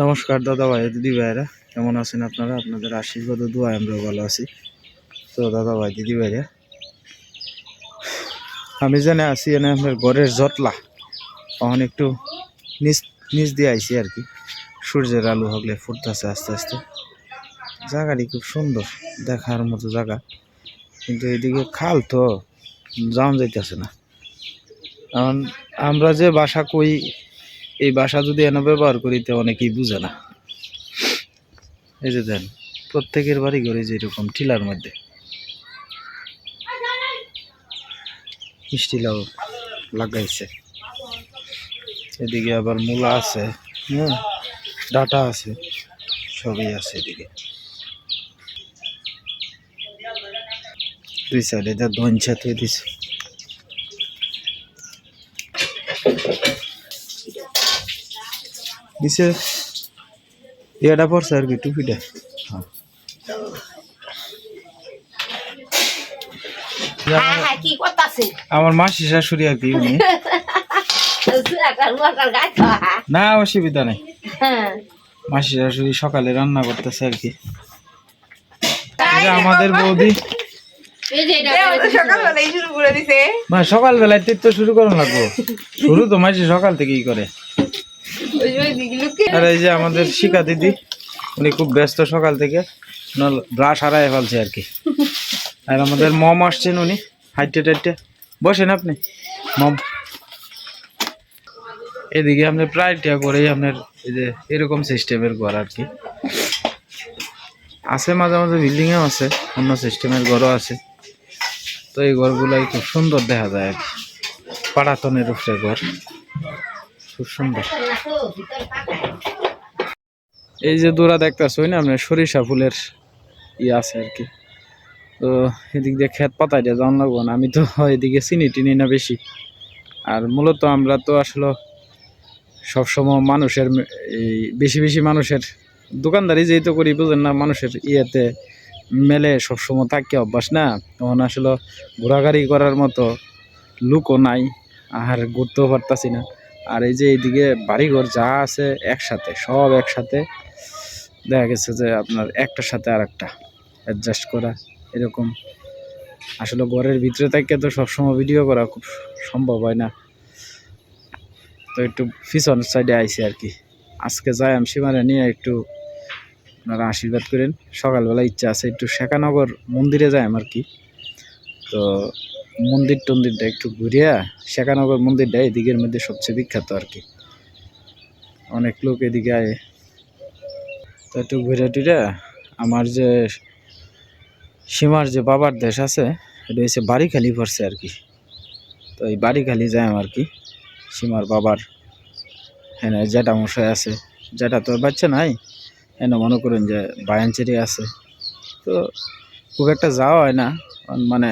নমস্কার দাদা ভাই, দিদি ভাইরা, কেমন আছেন আপনারা? আপনাদের আশীর্বাদ ও দোয়ায় আমরা ভালো আছি। তো দাদা ভাই, দিদি ভাইরা, আমি জানে আছি, এনে আমার ঘরের জটলা। তখন একটু নিচ নিচ দিয়ে আইছি আর কি। সূর্যের আলো হগলে ফুটতেছে আস্তে আস্তে। জায়গাটি খুব সুন্দর, দেখার মতো জায়গা। কিন্তু এদিকে খাল তো যাওয়া যাইতেছে না। কারণ আমরা যে বাসা কই এই বাসা যদি এনে ব্যবহার করিতে অনেকেই বুঝে না। এই যে দেন, প্রত্যেকের বাড়ি ঘরে যেরকম টিলার মধ্যে। মিষ্টি লাউ লাগাইছে। এদিকে আবার মূলা আছে হ্যাঁ ডাটা আছে, সবই আছে এদিকে। দুই সাইডে যা ধনছা থুয়ে দিছে। নিচে ইয়েটা পড়ছে আর কি টুপিটা। হ্যাঁ হ্যাঁ হ্যাঁ কি আমার মাসি শাশুড়ি আর কি উনি। না অসুবিধা নেই। হ্যাঁ মাসি শাশুড়ি সকালে রান্না করতেছে আর কি। আমাদের বৌদি। সকালবেলায় শুরু করে তীর্থ শুরু করুন লাগবো। শুরু তো মাসি সকাল থেকেই করে। আর এই যে আমাদের শিখা দিদি, উনি খুব ব্যস্ত সকাল থেকে ব্রাশ হারায় ফেলছে আর কি। আর আমাদের মম আসছেন উনি হাইটে টাইটে বসেন আপনি, মম। এদিকে আপনার প্রায়টা করেই আপনার এই যে এরকম সিস্টেমের ঘর আর কি। আছে মাঝে মাঝে বিল্ডিংও আছে, অন্য সিস্টেমের ঘরও আছে। তো এই ঘরগুলাই খুব সুন্দর দেখা যায় আর কি। পাড়াতনের উপরে ঘর, খুব সুন্দর। এই যে দূরা দেখতেছ না আপনার সরিষা ফুলের ই আছে আর কি। তো এদিক দিয়ে খেত পাতাই দিয়ে যাওয়ান লাগবো না। আমি তো এদিকে চিনি টিনি না বেশি। আর মূলত আমরা তো আসলে সবসময় মানুষের এই বেশি বেশি মানুষের দোকানদারি যেহেতু করি, বুঝেন না? মানুষের ইয়েতে মেলে সবসময় থাকি অভ্যাস না। তখন আসলে ঘোরাঘুরি করার মতো লুকও নাই। আর ঘুরতেও পারতাছি না। আর এই যে এইদিকে বাড়িঘর যা আছে একসাথে, সব একসাথে, দেখা গেছে যে আপনার একটার সাথে আর একটা অ্যাডজাস্ট করা এরকম। আসলে ঘরের ভিতরে থেকে তো সবসময় ভিডিও করা খুব সম্ভব হয় না। তো একটু পিছন সাইডে আইছি আর কি। আজকে যাই আমি সীমারে নিয়ে একটু আপনারা আশীর্বাদ করেন। সকালবেলা ইচ্ছা আছে একটু শেখানগর মন্দিরে যাই আমার কি। তো মন্দির টন্দিরটা একটু ঘুরিয়া শেখানগর মন্দিরটা এদিকের মধ্যে সবচেয়ে বিখ্যাত আর কি। অনেক লোক এদিকে আয়। তো একটু ঘুরে টুরে আমার যে সীমার যে বাবার দেশ আছে, এটা হচ্ছে বাড়িখালি পড়ছে আর কি। তো এই বাড়িখালি যায় আর কি, সীমার বাবার হ্যাঁ যেটা মশাই আছে যেটা তোর বাচ্চা নাই হ্যাঁ মনে করেন যে বায়ানচেরি আছে। তো খুব একটা যাওয়া হয় না মানে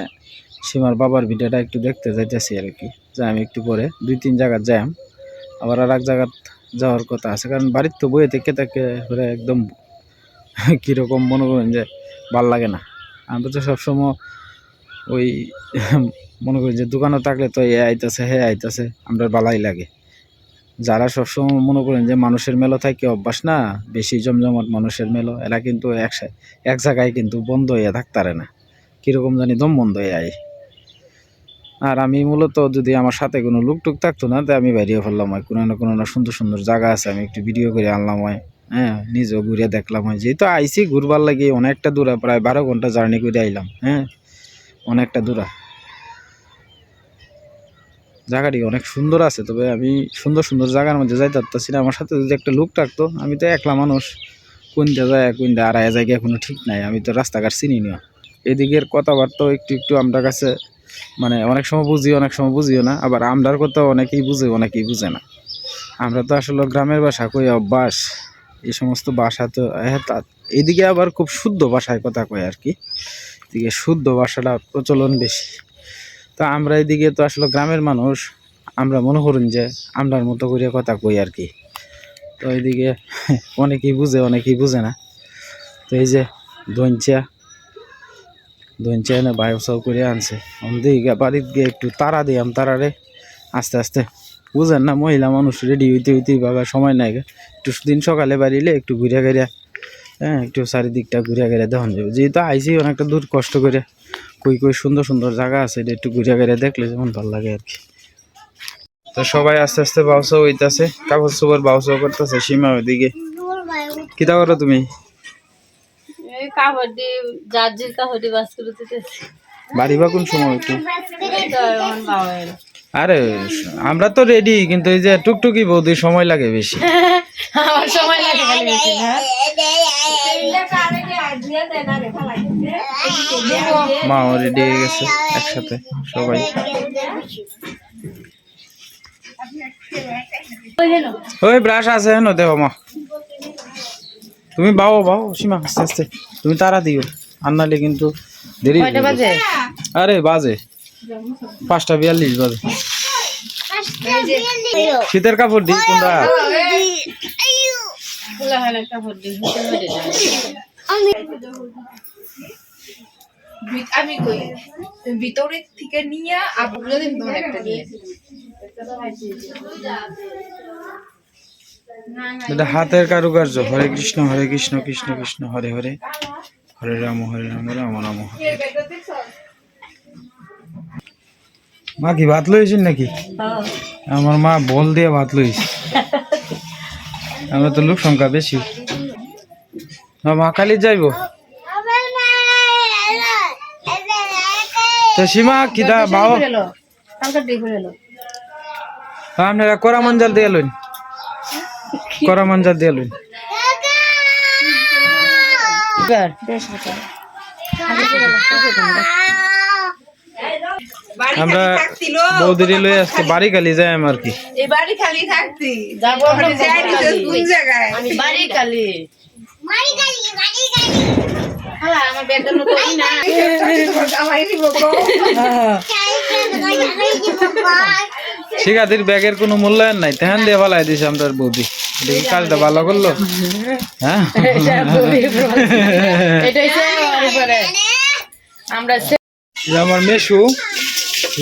সীমার বাবার ভিডিওটা একটু দেখতে যাইতেছি আর কি। যে আমি একটু পরে দুই তিন জায়গায় যাই। আবার আর এক জায়গাত যাওয়ার কথা আছে। কারণ বাড়ির তো বইয়ে থেকে থেকে ঘুরে একদম কীরকম মনে করেন যে ভালো লাগে না। আমরা তো সবসময় ওই মনে করি যে দোকানে থাকলে তো এ আইতাছে, হে আইতাছে, আমরা বালাই লাগে। যারা সবসময় মনে করেন যে মানুষের মেলো থাকে অভ্যাস না, বেশি জমজমাট মানুষের মেলো, এরা কিন্তু এক এক জায়গায় কিন্তু বন্ধ হয়ে থাকতারে না। কীরকম জানি দম বন্ধ হয়ে আয়। আর আমি মূলত যদি আমার সাথে কোনো লোক টুক থাকতো না, তো আমি বেরিয়ে ফেললাম হয়। কোনো না কোনো না সুন্দর সুন্দর জায়গা আছে, আমি একটু ভিডিও করে আনলাম হয়। হ্যাঁ নিজেও ঘুরে দেখলাম হয়। যেহেতু আইসি ঘুরবার লাগে অনেকটা দূরে, প্রায় বারো ঘণ্টা জার্নি করে আইলাম। হ্যাঁ অনেকটা দূরা। জায়গাটি অনেক সুন্দর আছে, তবে আমি সুন্দর সুন্দর জায়গার মধ্যে যাইতে পারতেছি না। আমার সাথে যদি একটা লুক থাকতো, আমি তো একলা মানুষ। কোনটা যায় কোনটা আর জায়গায় কোনো ঠিক নাই। আমি তো রাস্তাঘাট চিনি না। এদিকের কথাবার্তাও একটু একটু আমরা কাছে মানে অনেক সময় বুঝি অনেক সময় বুঝিও না, আবার আমরার কথা অনেকেই বুঝে অনেকেই বুঝে না। আমরা তো আসলে গ্রামের ভাষা কই অভ্যাস এই সমস্ত ভাষা তো হ্যাঁ এদিকে আবার খুব শুদ্ধ ভাষায় কথা কয় আর কি। এদিকে শুদ্ধ ভাষাটা প্রচলন বেশি। তো আমরা এদিকে তো আসলে গ্রামের মানুষ, আমরা মনে করুন যে আমরার মতো করে কথা কই আর কি। তো এদিকে অনেকেই বুঝে অনেকেই বুঝে না। তো এই যে দঞ্চা দঞ্চা এনে সাউ করে আনছে। আমি দিকে বাড়িতে গিয়ে একটু তারা দিয়াম তারারে আস্তে আস্তে বুঝেন না, মহিলা মানুষ রেডি হইতে হইতে বাবা সময় নাই। একটু দিন সকালে বাড়িলে একটু ঘুরে ঘুরে হ্যাঁ একটু চারিদিকটা ঘুরে ঘুরে দেখান যাবে। যেহেতু আইসি অনেকটা দূর কষ্ট করে, কই কই সুন্দর সুন্দর জায়গা আছে, এটা একটু ঘুরে ঘুরে দেখলে যেমন ভালো লাগে আর কি। তো সবাই আস্তে আস্তে বাউসা হইতাছে কাগজ চোপড় বাউসা করতেছে, সীমা ওইদিকে। কিতা করো তুমি? কাবাডি জার্জির কাবাডি বাস করে দিতেছি বাড়ি বা কোন সময় একটু। আরে আমরা তো রেডি কিন্তু এই যে টুকটুকি বৌদি সময় লাগে বেশি। আমার সময় লাগে বেশি মাও রেডি হয়ে গেছে একসাথে সবাই। ওই ব্রাশ আছে হেন দেহ মা। তুমি বাও বাও সীমা আস্তে আস্তে। তুমি তারা দিও আর নাহলে কিন্তু দেরি। বাজে? আরে বাজে। পাঁচটা বিয়াল্লিশ বাজে। শীতের কাপড় দিই আমি কই? ভিতরের থেকে নিয়ে আপনাদের দিন ধরে একটা নিয়ে। এটা হাতের কারুকার্য। হরে কৃষ্ণ হরে কৃষ্ণ কৃষ্ণ কৃষ্ণ হরে হরে। হরে রাম হরে রাম রাম রাম হরে মা কি ভাত লইছেন নাকি? আমার মা বল দিয়ে ভাত লইছে। আমরা তো লোক সংখ্যা বেশি। না, মা কালি যাইব? তো সীমা কিদা কালকে দেখে এলো। আপনারা করা মঞ্জাল দিয়ে লইন করা মঞ্জাল দিয়ে আমরা খালি বৌদিরি লই আজকে বাড়ি কালি যাই আর কি। এই বাড়ি খালি থাকতি যাব কোন জায়গায়? বাড়ি কালি আমার বেডটা তো না। আমার দিব গো শিখাদির ব্যাগের কোনো মূল্যায়ন নাই তেহান দিয়ে ভালাই দিছে আমরা বৌদি। দেখি কাজটা ভালো করল? হ্যাঁ? আমরা মেশু।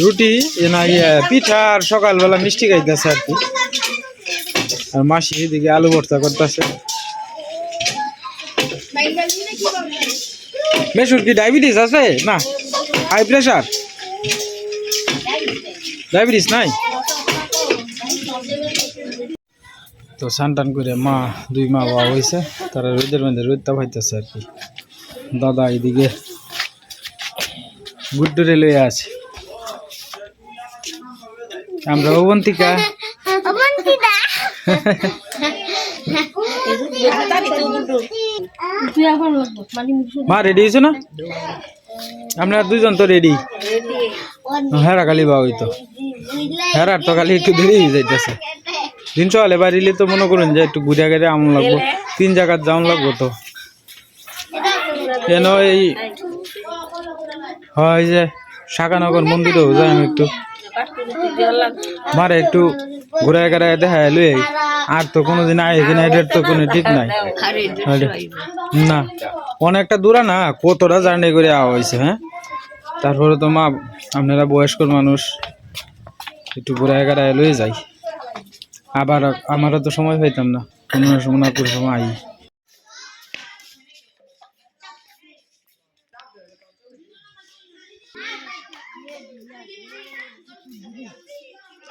রুটি এ না ইয়ে পিঠা আর সকালবেলা মিষ্টি খাইতেছে আর কি। আর মাসি এদিকে আলু ভর্তা করতেছে। মেশুর কি ডায়াবেটিস আছে? না? হাই প্রেশার ডায়াবেটিস নাই? তো স্নান টান করে মা দুই মা বাবা হয়েছে তারা রোদের মধ্যে রোদটা পাইতেছে আর কি। দাদা এদিকে গুড্ডুরে লয়ে আছে। আমরা অবন্তিকা। মানে মা রেডি হয়েছো না? আমরা দুজন তো রেডি হেরা কালি বা হইতো। হেরার তো খালি একটু দেরি হয়ে যাইতেছে। দিন সকালে বাড়িলে তো মনে করুন যে একটু ঘুরে গেলে আমন লাগবো। তিন জায়গার যাওন লাগবো তো। কেন এই হয় যে শাখানগর মন্দিরেও যাই আমি একটু। মারে একটু ঘুরে ঘুরে দেখা আই। আর তো কোনো দিন আয় এখানে এটার তো কোনো ঠিক নাই। না। অনেকটা দূরে না কতটা জার্নি করে আওয়া হয়েছে হ্যাঁ? তারপরে তো মা আপনারা বয়স্ক মানুষ একটু ঘুরে ঘুরে লয়ে যাই। আবার আমারও তো সময় পাইতাম না। কোনো সময় না করে সময় আই।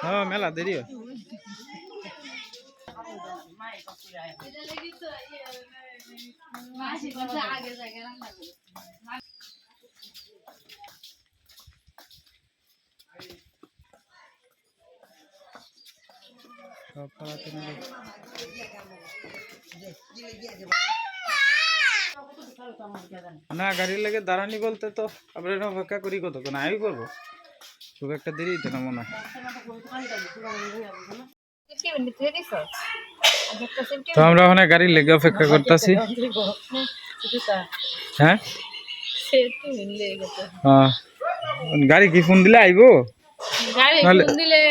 হ্যাঁ মেলা দেরি হয়। সব পাড়াতে মিলে। না গাড়ির লেগে দাঁড়ানি বলতে তো আমরা অপেক্ষা করি কতক্ষণ? আমি করব। খুব একটা দেরি হইতো না মনে হয়। তো আমরা ওখানে গাড়ির লেগে অপেক্ষা করতেছি। হ্যাঁ? গাড়ি কি ফোন দিলে আইবো? গাড়ি ফোন দিলে তো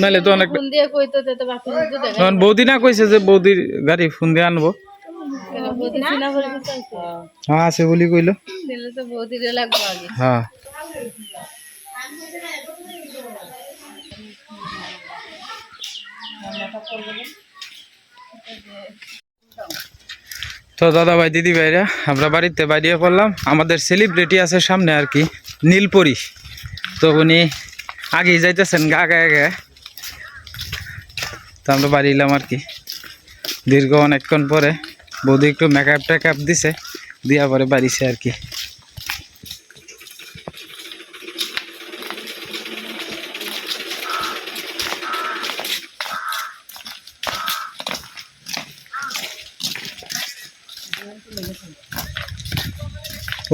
নাহলে তো অনেক ফোন দিয়ে কইতো তো বাপি তখন বৌদি না কইছে যে বৌদির গাড়ি ফোন দিয়ে আনব। হ্যাঁ আছে বলি কইলো। তো বৌদিরে লাগবে আগে। হ্যাঁ। তো দাদা ভাই দিদি ভাইরা আমরা বাড়িতে বাইরে পড়লাম। আমাদের সেলিব্রিটি আছে সামনে আর কি নীলপরি। তো উনি আগেই যাইতেছেন, গা গায়ে গায়ে। তো আমরা বাড়ি এলাম আর কি। দীর্ঘ অনেকক্ষণ পরে বৌদি একটু মেকআপ টেকআপ দিছে, দিয়া পরে বাড়িছে আর কি।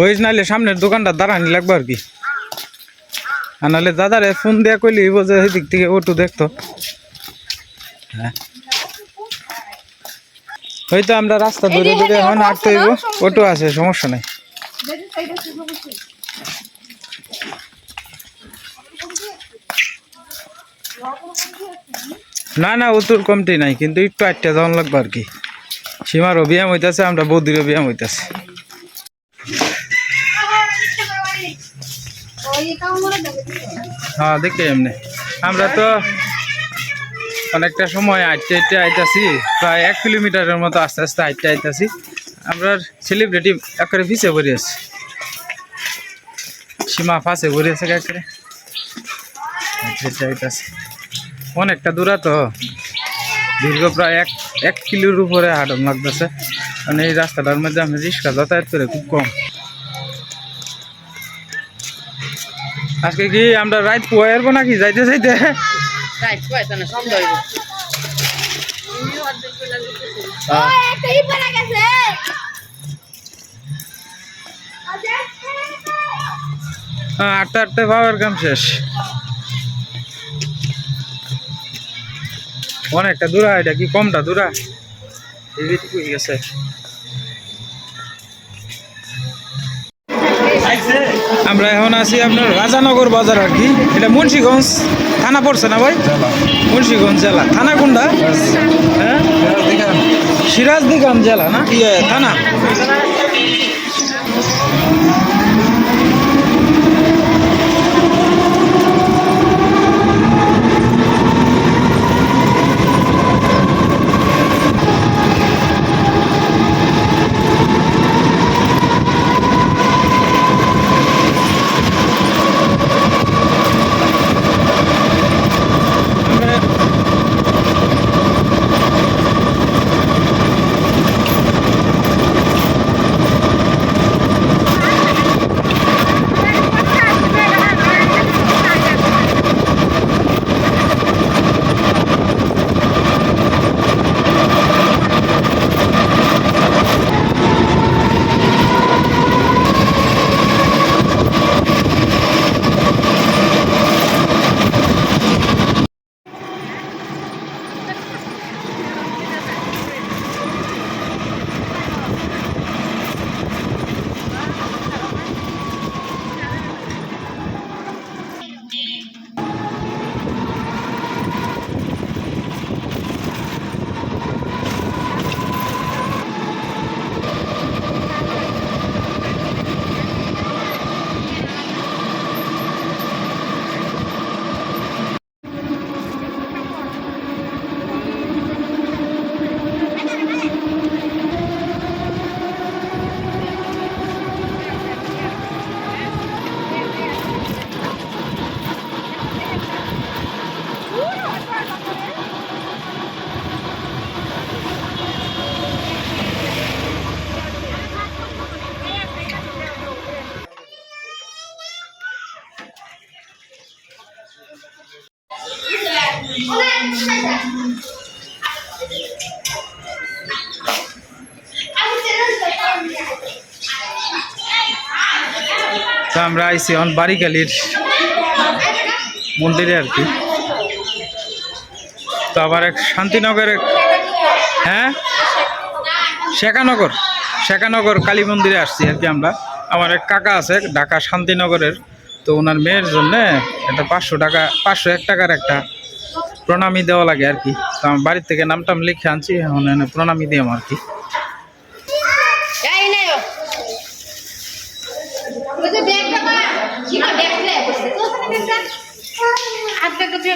ওই নাহলে সামনের দোকানটা দাঁড়ানি লাগবে আর কি। আর নাহলে দাদারে ফোন দিয়া কইলি বলছে সেদিক থেকে অটো দেখতো। হ্যাঁ। হয়তো আমরা রাস্তা ধরে ধরে এখন হাঁটতে হইব অটো আছে সমস্যা নাই। না না অতুর কমটি নাই কিন্তু একটু আটটা যাওয়ান লাগবে আর কি। সীমারও ব্যায়াম হইতাছে আমরা বৌদিরও ব্যায়াম হইতাছে। হ্যাঁ দেখতে এমনি। আমরা তো অনেকটা সময় আটটে আটটে আইতাছি, প্রায় এক কিলোমিটারের মতো আস্তে আস্তে আটটে আইতাছি। আমরা সেলিব্রিটি একেবারে পিছে ভরে আছি। সীমা ফাঁসে ভরে আছে একেবারে। আইতে আইতাছি। অনেকটা দূরা তো দীর্ঘ প্রায় এক এক কিলোর উপরে হাঁটন লাগতেছে। মানে এই রাস্তাটার মধ্যে আমি রিক্সা যাতায়াত করে খুব কম। আজকে কি আমরা রাইত পোয়ারবো নাকি? যাইতে যাইতে। হ্যাঁ, আটটা আটটা পাওয়ার কাম শেষ। অনেকটা দূরা এটা কি? কমটা দূরা গেছে। আমরা এখন আছি আপনার রাজানগর বাজার আর কি। এটা মুন্সীগঞ্জ থানা পড়ছে না ভাই? মুন্সীগঞ্জ জেলা। থানা কোনটা? হ্যাঁ? সিরাজদিগাম জেলা না? ইয়ে থানা। আমরা আইছি এখন বাড়িকালির মন্দিরে আর কি। তো আবার এক শান্তিনগরের হ্যাঁ? শেখানগর। শেখানগর কালী মন্দিরে আসছি আর কি আমরা। আমার এক কাকা আছে ঢাকা শান্তিনগরের। তো ওনার মেয়ের জন্য একটা পাঁচশো টাকা, পাঁচশো এক টাকার একটা প্রণামী দেওয়া লাগে আর কি। তো আমার বাড়ির থেকে নামটাম লিখে আনছি, এখন প্রণামী দিলাম আর কি ওই যে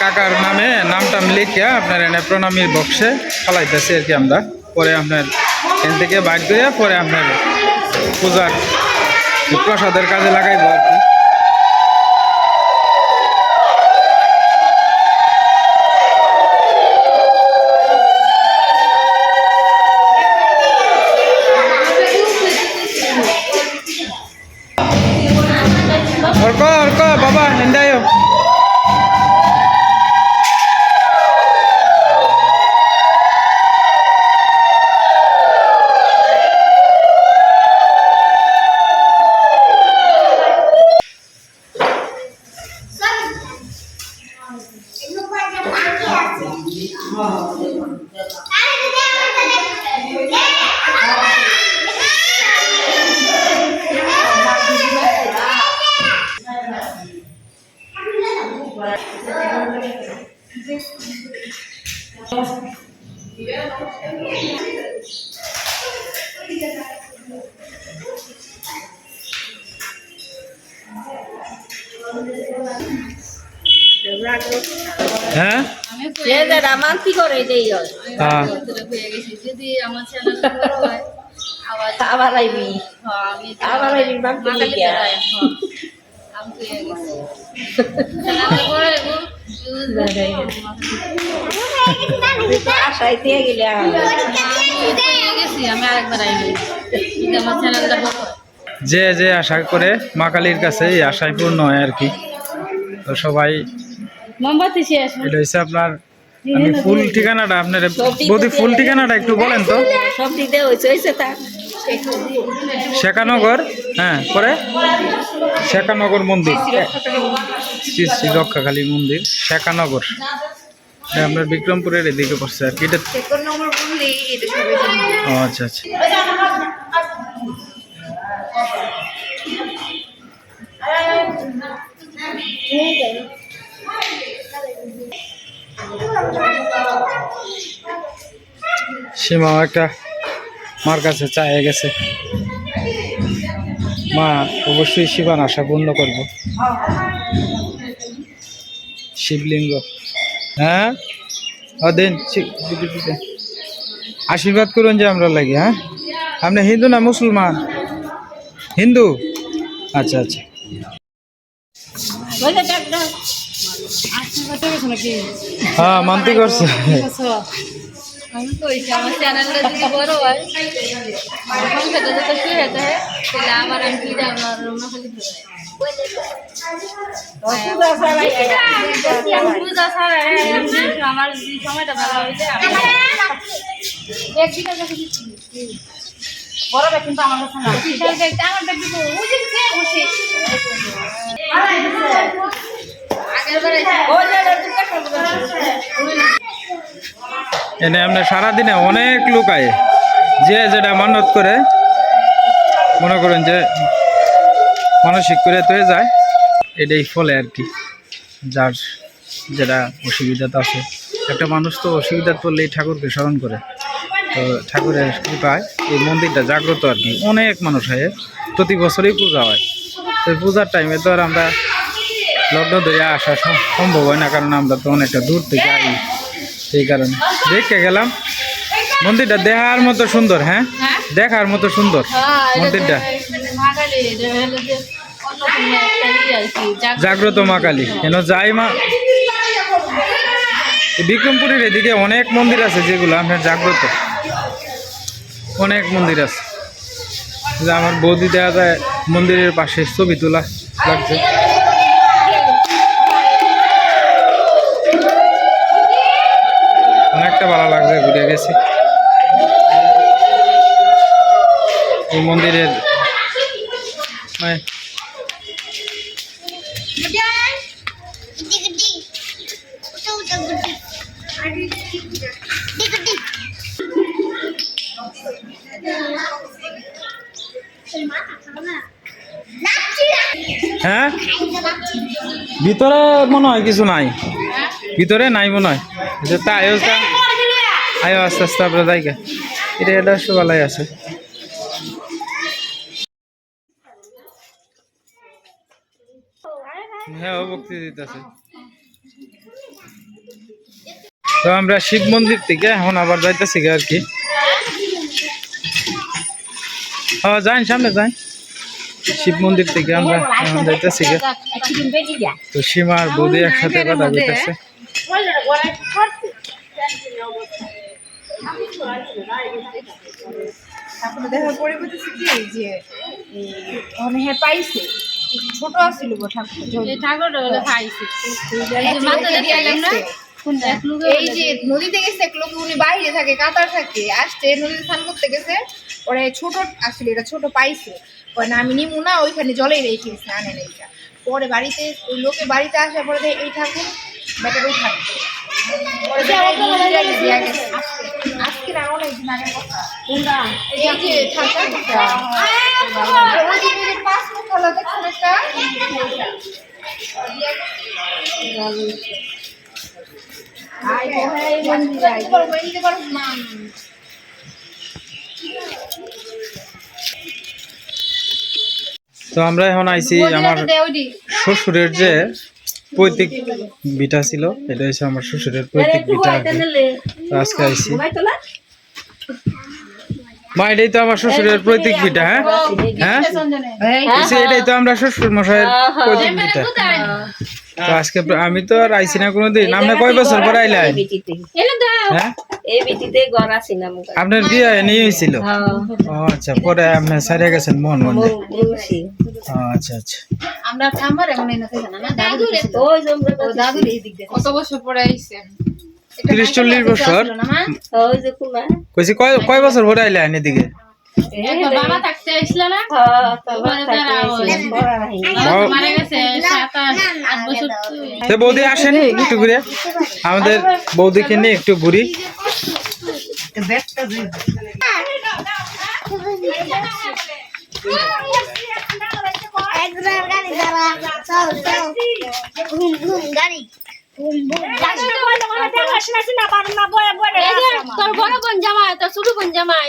কাকার নামে, নামটাম লিখে আপনার এনে প্রণামীর বক্সে ফলাইতেছি আর কি আমরা। পরে আপনার এখান থেকে বাইর করে পরে আপনার পূজার প্রসাদের কাজে লাগাইবো আর কি। বাবা 好 এটাই হয়। হ্যাঁ। যদি আমার আবার আবার আইবি। আবার আইবি দিয়ে গেলে আমি আরেকবার আইবি আমার চ্যানেলটা যে যে আশা করে মা কালীর কাছে এই আশায় পূর্ণ হয় আর কি। তো সবাই মোমবাতি শেষ। এটা হচ্ছে আপনার আমি ফুল ঠিকানাটা আপনার বৌদি ফুল ঠিকানাটা একটু বলেন তো। সব দিতে হয়েছে হয়েছে তা। শেখানগর হ্যাঁ পরে? শেখানগর মন্দির। শ্রী শ্রী রক্ষাকালী মন্দির শেখানগর। এটা আপনার বিক্রমপুরের এদিকে পড়ছে আর কি। এটা ও আচ্ছা আচ্ছা। সীমাও একটা মার কাছে চায়ে গেছে। মা, অবশ্যই শিবান আশা পূর্ণ করব। শিবলিঙ্গ। হ্যাঁ? দেন। আশীর্বাদ করুন যে আমরা লাগে হ্যাঁ? আপনি হিন্দু না মুসলমান? হিন্দু? আচ্ছা আচ্ছা। হ্যাঁ মানতে করছে আমি কইছি আমার চ্যানেলটা যদি বড় হয় সংসারটা যত শুরু হতে হয় তাহলে আমার আমি কি যাব আর পূজা আমার সময়টা ভালো হয়েছে বড়টা কিন্তু আমার কাছে না আমার এনে আমরা সারাদিনে অনেক লোক আয়। যে যেটা মানত করে, মনে করেন যে মানসিক করে তো যায়, এটাই ফলে আর কি। যার যেটা অসুবিধাতে আছে। একটা মানুষ তো অসুবিধা পড়লেই ঠাকুরকে স্মরণ করে। তো ঠাকুরের কৃপায় এই মন্দিরটা জাগ্রত আর কি। অনেক মানুষ হয় প্রতি বছরই পূজা হয়। তো পূজার টাইমে তো আর আমরা লগ্ন ধরে আসা সম্ভব হয় না, কারণ আমরা তো অনেকটা দূর থেকে আই, সেই কারণে। দেখতে গেলাম। মন্দিরটা দেখার মতো সুন্দর হ্যাঁ? দেখার মতো সুন্দর মন্দিরটা। জাগ্রত মা কালী কেন যাই মা? বিক্রমপুরের এদিকে অনেক মন্দির আছে যেগুলো আপনার জাগ্রত। অনেক মন্দির আছে। আমার বৌদি দেওয়া যায় মন্দিরের পাশে ছবি তোলা লাগছে। অনেকটা ভালো লাগছে ঘুরে গেছি। এই মন্দিরের মানে হ্যাঁ? ভিতরে মনে হয় কিছু নাই। ভিতরে নাই মনে হয়। যে তা আয়ো, আস্তে আস্তে আমরা যাই গে। এটা এটা সকালাই আছে। হ্যাঁ ও বক্তি দিতেছে। তো আমরা শিব মন্দির থেকে এখন আবার যাইতেছি আর কি। হ্যাঁ যাই সামনে যাই শিব মন্দির থেকে আমরা এখন যাইতেছি তো সীমা আর বৌদি একসাথে কথা বলতেছে। তারপরে দেখার পরে বলতেছি কি যে মানে হ্যাঁ পাইছে ছোট আসছিল গো ঠাকুর এই যে নদীতে গেছে এক লোক উনি বাইরে থাকে কাতার থাকে আসতে নদীতে স্নান করতে গেছে ওরে ছোট আসলে এটা ছোট পাইছে না আমি নিমু না ওইখানে জলেই রেখে আনে এইটা পরে বাড়িতে ওই লোকে বাড়িতে আসার পরে দেখে এই ঠাকুর ওই ঠাকুর তো আমরা এখন আইছি আমার শ্বশুরের যে পৈতৃক বিটা ছিল এটা হচ্ছে আমার শ্বশুরের পৈতৃক বিটা আজকে আইসি মা এটাই তো আমার শ্বশুরের পৈতৃক বিটা হ্যাঁ? হ্যাঁ? বলছি, এটাই তো আমরা শ্বশুর মশাইয়ের পৈতৃক বিটা আজকে আমি তো আর আইছি না কোনোদিন। আমরা কয় বছর পর দাও হ্যাঁ? এই বিটিতে আপনার বিয়ে নিয়ে হয়েছিল আচ্ছা পরে আপনি সারে গেছেন মন মন আচ্ছা আচ্ছা। আমরা আমার এমন না না দাদু ওই জমরা এই দিক দিয়ে কত বছর পরে তিরিশ চল্লিশ বছর? না মা? ওই যে কুমা কইছি কয় কয় বছর পরে আইলে এদিকে? বাবা থাকতে না? তারা বৌদি আসেন? একটু ঘুরে। আমাদের বৌদিকে নিয়ে একটু ঘুরি। গাড়ি ঘুম গাড়ি। এই যে তোর বড় বোন জামাই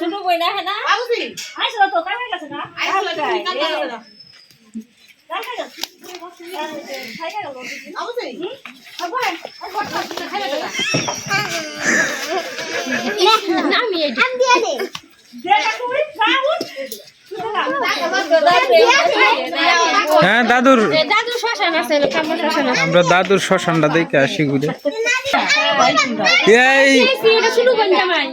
শুধু বই না? হ্যাঁ না নামি এটা না দাদুর এ দাদু শ্মশান আছে কামড় শ্মশান দাদুর। আমরা দাদুর শ্মশানটা দেখে আসি ঘুরে। এই। এটা ছোট বোন জামাই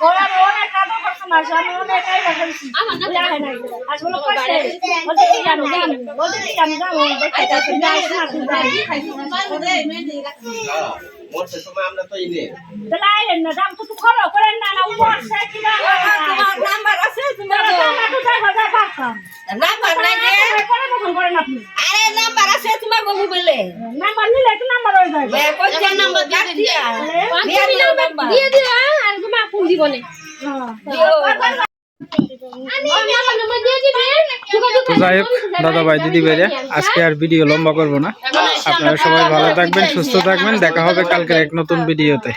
এটা নন্দন জামাই আমরা রাখি না হ্যাঁ তো এই হলো আমার শ্বশুরের পৈতৃক বিটা আর কি মোটে সময় আমরা তো ইনে নাম্বার আছে তোমার নাম্বার নাই যে। আরে নাম্বার আছে তোমার গো মোবাইলে কত নাম্বার দিয়া দিয়া দিও নাম্বার দিয়ে দিও আর তোমার ফোন দিব না। দিও। তো যাই হোক দাদা ভাই দিদি ভাইরা আজকে আর ভিডিও লম্বা করব না। আপনারা সবাই ভালো থাকবেন সুস্থ থাকবেন। দেখা হবে কালকের এক নতুন ভিডিওতে